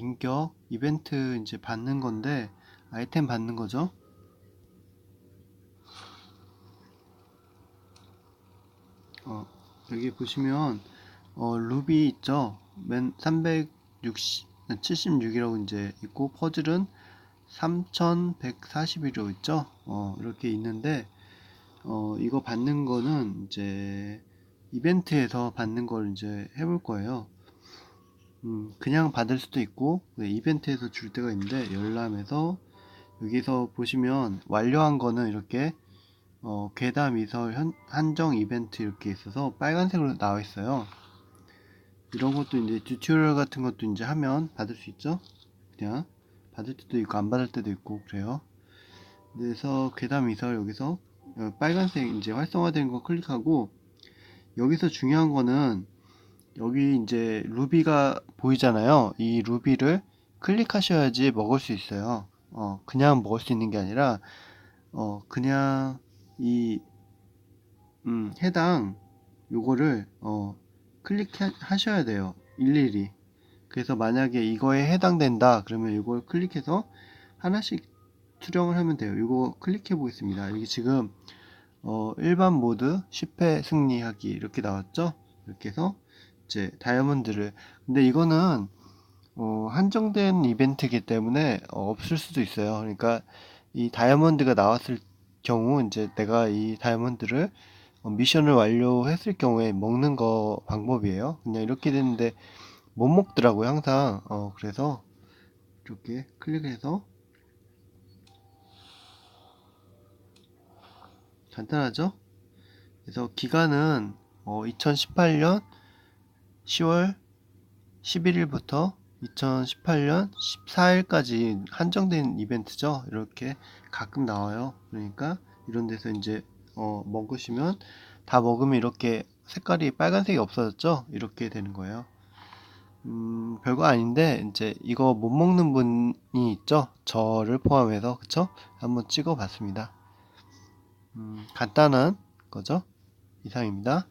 인격 이벤트 이제 받는 건데 아이템 받는 거죠. 어, 여기 보시면 어, 루비 있죠. 맨 360, 76이라고 이제 있고 퍼즐은 3141로 있죠. 어, 이렇게 있는데 어, 이거 받는 거는 이제 이벤트에서 받는 걸 이제 해볼 거예요. 음, 그냥 받을 수도 있고 네, 이벤트에서 줄 때가 있는데 열람에서 여기서 보시면 완료한 거는 이렇게 어, 괴담 이설 현, 한정 이벤트 이렇게 있어서 빨간색으로 나와 있어요. 이런 것도 이제 튜토리얼 같은 것도 이제 하면 받을 수 있죠. 그냥 받을 때도 있고 안 받을 때도 있고 그래요. 그래서 괴담 이설 여기서 어, 빨간색 이제 활성화된 거 클릭하고 여기서 중요한 거는 여기 이제 루비가 보이잖아요. 이 루비를 클릭하셔야지 먹을 수 있어요. 어, 그냥 먹을 수 있는 게 아니라 어, 그냥 이 음, 해당 요거를 어, 클릭하셔야 돼요. 일일이. 그래서 만약에 이거에 해당된다 그러면 이걸 클릭해서 하나씩 수령을 하면 돼요. 이거 클릭해 보겠습니다. 여기 지금 어, 일반 모드 10회 승리하기 이렇게 나왔죠? 이렇게 해서 이제 다이아몬드를 근데 이거는 어, 한정된 이벤트이기 때문에 어, 없을 수도 있어요. 그러니까 이 다이아몬드가 나왔을 경우 이제 내가 이 다이아몬드를 어, 미션을 완료했을 경우에 먹는 거 방법이에요. 그냥 이렇게 됐는데 못 먹더라고요, 항상. 어, 그래서 이렇게 클릭해서 간단하죠? 그래서 기간은 어, 2018년 10월 11일부터 2018년 14일까지 한정된 이벤트죠. 이렇게 가끔 나와요. 그러니까 이런 데서 이제 어, 먹으시면 다 먹으면 이렇게 색깔이 빨간색이 없어졌죠. 이렇게 되는 거예요. 음, 별거 아닌데 이제 이거 못 먹는 분이 있죠. 저를 포함해서 그쵸? 한번 찍어 봤습니다. 음, 간단한 거죠. 이상입니다.